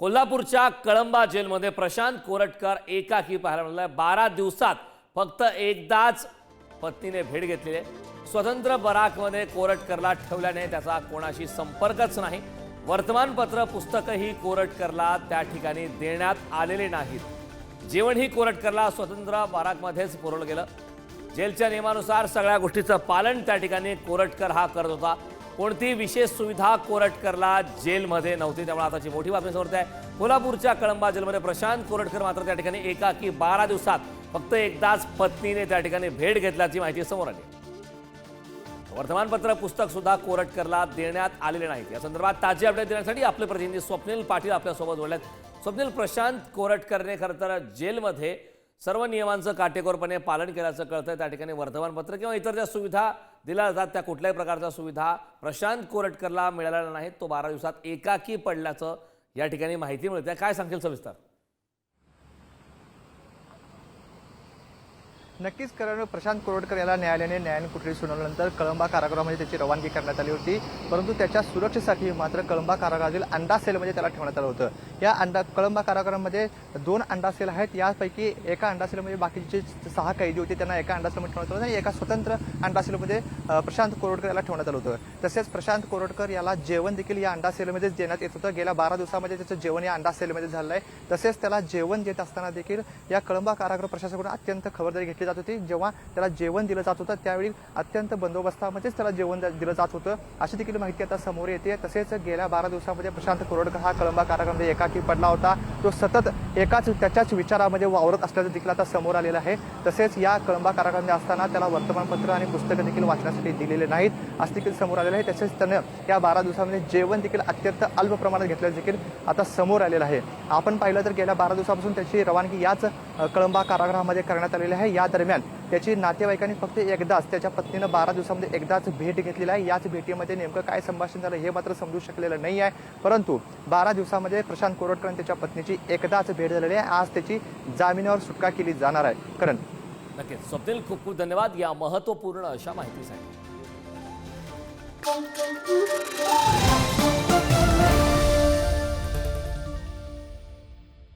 कोल्हापूरच्या कळंबा जेलमध्ये प्रशांत कोरटकर एकाकी पाहायला मिळाला बारा दिवसात फक्त एकदाच पत्नीने भेट घेतलेली आहे. स्वतंत्र बराकमध्ये कोरटकरला ठेवल्याने त्याचा कोणाशी संपर्कच नाही. वर्तमानपत्र पुस्तकही कोरटकरला त्या ठिकाणी देण्यात आलेले नाहीत. जेवणही कोरटकरला स्वतंत्र बाराकमध्येच पुरवलं गेलं. जेलच्या नियमानुसार सगळ्या गोष्टीचं पालन त्या ठिकाणी कोरटकर हा करत होता. कोणती विशेष सुविधा कोरटकरला जेलमध्ये नव्हती त्यामुळे आताची मोठी बातमी समोर आहे. कोल्हापूरच्या कळंबा जेलमध्ये प्रशांत कोरटकर मात्र त्या ठिकाणी एकाकी बारा दिवसात फक्त एकदाच पत्नीने त्या ठिकाणी भेट घेतल्याची माहिती समोर आली. वर्तमानपत्र पुस्तक सुद्धा कोरटकरला देण्यात आलेले नाहीत. या संदर्भात ताजी अपडेट देण्यासाठी आपले प्रतिनिधी स्वप्नील पाटील आपल्यासोबत बोलल्यात स्वप्नील प्रशांत कोरटकरने खरं तर जेलमध्ये सर्व नियमांचं काटेकोरपणे पालन केल्याचं कळतं त्या ठिकाणी वर्तमानपत्र किंवा इतर ज्या सुविधा दिल्या जातात त्या कुठल्याही प्रकारच्या सुविधा प्रशांत कोरटकरला मिळालेल्या नाहीत. तो बारा दिवसात एकाकी पडल्याचं या ठिकाणी माहिती मिळते. काय सांगेल सविस्तर? नक्कीच कारण प्रशांत कोरडकर याला न्यायालयाने न्यायालयीन कोठडी सुनावल्यानंतर कळंबा कारागृहामध्ये त्याची रवानगी करण्यात आली होती. परंतु त्याच्या सुरक्षेसाठी मात्र कळंबा कारागृहातील अंडा सेलमध्ये त्याला ठेवण्यात आलं होतं. या अंडा कळंबा कारागृहामध्ये दोन अंडा सेल आहेत. यापैकी एका अंडा सेलमध्ये बाकीचे सहा कैदी होते. त्यांना एका अंडा सेलमध्ये ठेवण्यात आलं होतं. आणि एका स्वतंत्र अंडा सेलमध्ये प्रशांत कोरडकर याला ठेवण्यात आलं होतं. तसेच प्रशांत कोरडकर याला जेवण देखील या अंडा सेलमध्येच देण्यात येत होतं. गेल्या बारा दिवसामध्ये त्याचं जेवण या अंडा सेलमध्ये झालं आहे तसेच त्याला जेवण देत असताना देखील या कळंबा कारागृह प्रशासनाकडून अत्यंत खबरदारी घेतली जात होती. जेव्हा त्याला जेवण दिलं जात होतं त्यावेळी अत्यंत बंदोबस्तामध्येच त्याला जेवण द- दिलं जात होतं. अशी देखील माहिती आता समोर येते. तसेच गेल्या बारा दिवसामध्ये प्रशांत कोरडकर हा कळंबा कारागृहामध्ये एकाकी पडला होता. तो सतत एकाच त्याच्याच विचारामध्ये वावरत असल्याचं देखील आता समोर आलेलं आहे. तसेच या कळंबा कारागृहामध्ये असताना त्याला वर्तमानपत्र आणि पुस्तकं देखील वाचण्यासाठी दिलेले नाहीत असं देखील समोर आलेलं आहे. तसेच त्यानं या बारा दिवसामध्ये जेवण देखील अत्यंत अल्प प्रमाणात घेतल्याचं देखील आता समोर आलेलं आहे. आपण पाहिलं तर गेल्या बारा दिवसापासून त्याची रवानगी याच कळंबा कारागृहामध्ये करण्यात आलेली आहे. या दरम्यान त्याची नातेवाईकांनी फक्त एकदाच त्याच्या पत्नीनं बारा दिवसामध्ये एकदाच भेट घेतलेली आहे. याच भेटीमध्ये नेमकं काय संभाषण झालं हे मात्र समजू शकलेलं नाही आहे. परंतु बारा दिवसामध्ये प्रशांत कोरटकर आणि त्याच्या पत्नीची एकदाच भेट झालेली आहे. आज त्याची जामिनावर सुटका केली जाणार आहे. करण. नक्कीच. स्वप्नील खूप खूप धन्यवाद या महत्त्वपूर्ण अशा माहितीसाठी.